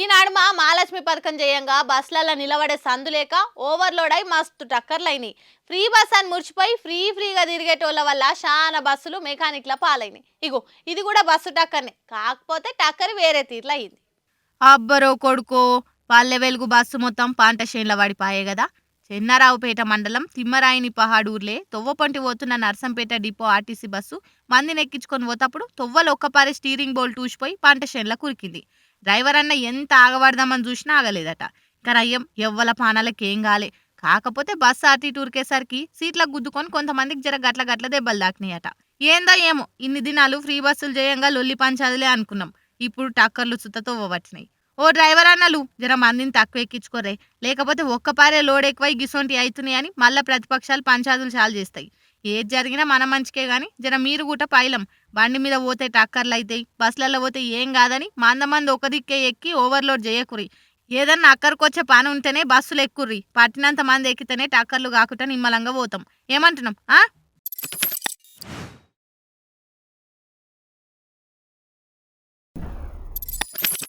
ఈనాడు మా మహాలక్ష్మి పథకం చేయంగా బస్సులలో నిలబడే సందు లేక ఓవర్లోడ్ అయి మస్తు టక్కర్లైనాయి. ఫ్రీ బస్ అని మురిచిపోయి ఫ్రీ ఫ్రీగా తిరిగేటోళ్ళ వల్ల చాలా బస్సులు మెకానిక్ల పాలైనాయి. ఇగో ఇది కూడా బస్సు టక్కర్నే. కాకపోతే టక్కర్ వేరే తీర్లు అయింది అబ్బరో కొడుకో పల్లె వెలుగు బస్సు మొత్తం పాంట చేన్ల పడిపాయే కదా చెన్నారావుపేట మండలం తిమ్మరాయిని పహాడూర్లే తొవ్వపంటి పోతున్న నర్సంపేట డిపో ఆర్టీసీ బస్సు మందిని ఎక్కించుకొని పోతప్పుడు తొవ్వలు ఒక్కపారి స్టీరింగ్ బోల్ట్ ఊసిపోయి పంట చేన్ల కురికింది. డ్రైవర్ అన్న ఎంత ఆగబడదామని చూసినా ఆగలేదట. కానీ ఎవ్వల పానాలకి ఏం కాలే. కాకపోతే బస్సు అటు టూరికేసరికి సీట్లకు గుద్దుకొని కొంతమందికి జర గట్ల గట్ల దెబ్బలు దాకినాయట ఏందో ఏమో ఇన్ని దినాలు ఫ్రీ బస్సులు చేయంగా లొల్లి పంచాదులే అనుకున్నాం. ఇప్పుడు టక్కర్లు సుత్తతో పట్టినాయి ఓ డ్రైవర్ అన్నలు జర మందిని తక్కువ ఎక్కించుకోరే లేకపోతే ఒక్కపారే లోడ్ ఎక్కువై గిసొంటి అవుతున్నాయి అని మళ్ళీ ప్రతిపక్షాలు పంచాదులు చాలు చేస్తాయి. ఏది జరిగినా మన మంచికే కానీ జర మీరు కూడా పైలం. బండి మీద పోతే టక్కర్లు అవుతాయి బస్సులలో పోతే ఏం కాదని మందమంది ఒక దిక్కే ఎక్కి ఓవర్లోడ్ చేయకురి ఏదన్నా అక్కడికొచ్చే పని ఉంటేనే బస్సులు ఎక్కుర్రి. పట్టినంత మంది ఎక్కితేనే టక్కర్లు కాకుండా నిమ్మలంగా పోతాం. ఏమంటున్నాం ఆ?